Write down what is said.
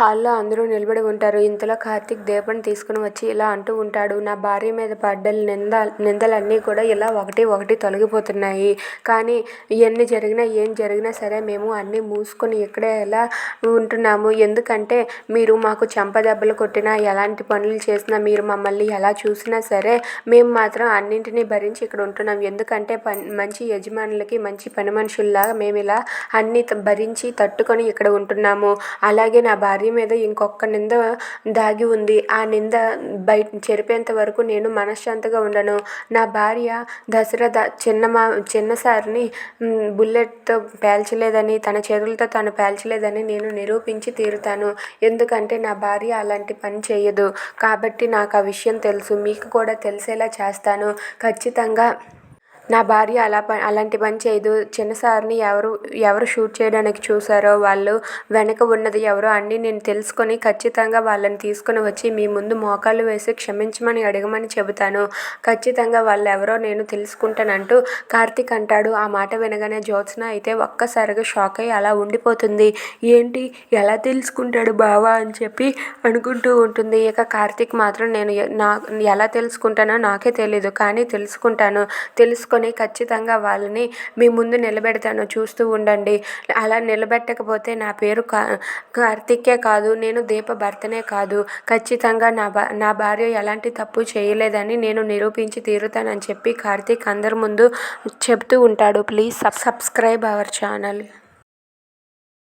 హాల్లో అందరూ నిలబడి ఉంటారు. ఇంతలో కార్తీక్ దీపని తీసుకుని వచ్చి ఇలా అంటూ ఉంటాడు. నా భార్య మీద పడ్డ నింద నిందలన్నీ కూడా ఇలా ఒకటి ఒకటి తొలగిపోతున్నాయి. కానీ ఎన్ని జరిగినా ఏం జరిగినా సరే మేము అన్నీ మూసుకొని ఇక్కడే ఇలా ఉంటున్నాము. ఎందుకంటే మీరు మాకు చెంపదెబ్బలు కొట్టినా ఎలాంటి పనులు చేసినా మీరు మమ్మల్ని ఎలా చూసినా సరే మేము మాత్రం అన్నింటినీ భరించి ఇక్కడ ఉంటున్నాం. ఎందుకంటే పని మంచి యజమానులకి మంచి పని మనుషుల్లాగా మేము ఇలా అన్నీ భరించి తట్టుకొని ఇక్కడ ఉంటున్నాము. అలాగే నా భార్య మీద ఇంకొక నింద దాగి ఉంది. ఆ నింద బయట చెరిపేంత వరకు నేను మనశ్శాంతిగా ఉండను. నా భార్య దశరథ చిన్న మా చిన్నసారిని బుల్లెట్తో పేల్చలేదని తన చేతులతో తను పేల్చలేదని నేను నిరూపించి తీరుతాను. ఎందుకంటే నా భార్య అలాంటి పని చేయదు. కాబట్టి నాకు ఆ విషయం తెలుసు. మీకు కూడా తెలిసేలా చేస్తాను. ఖచ్చితంగా నా భార్య అలా ప అలాంటి పని చేయదు. చిన్న సార్ని ఎవరు ఎవరు షూట్ చేయడానికి చూసారో వాళ్ళు వెనక ఉన్నది ఎవరో అన్నీ నేను తెలుసుకొని ఖచ్చితంగా వాళ్ళని తీసుకుని వచ్చి మీ ముందు మోకాళ్ళు వేసి క్షమించమని అడగమని చెబుతాను. ఖచ్చితంగా వాళ్ళు ఎవరో నేను తెలుసుకుంటానంటూ కార్తీక్ అంటాడు. ఆ మాట వినగానే జ్యోత్స్న అయితే ఒక్కసారిగా షాక్ అయ్యి అలా ఉండిపోతుంది. ఏంటి ఎలా తెలుసుకుంటాడు బావా అని చెప్పి అనుకుంటూ ఉంటుంది. ఇక కార్తీక్ మాత్రం నేను నా ఎలా తెలుసుకుంటానో నాకే తెలీదు. కానీ తెలుసుకుంటాను. తెలుసుకొని ఖచ్చితంగా వాళ్ళని మీ ముందు నిలబెడతాను చూస్తూ ఉండండి. అలా నిలబెట్టకపోతే నా పేరు కా కార్తికే కాదు నేను దీప భర్తనే కాదు. ఖచ్చితంగా నా భా నా భార్య ఎలాంటి తప్పు చేయలేదని నేను నిరూపించి తీరుతానని చెప్పి కార్తీక్ అందరి ముందు చెబుతూ ఉంటాడు. Please sub subscribe our channel.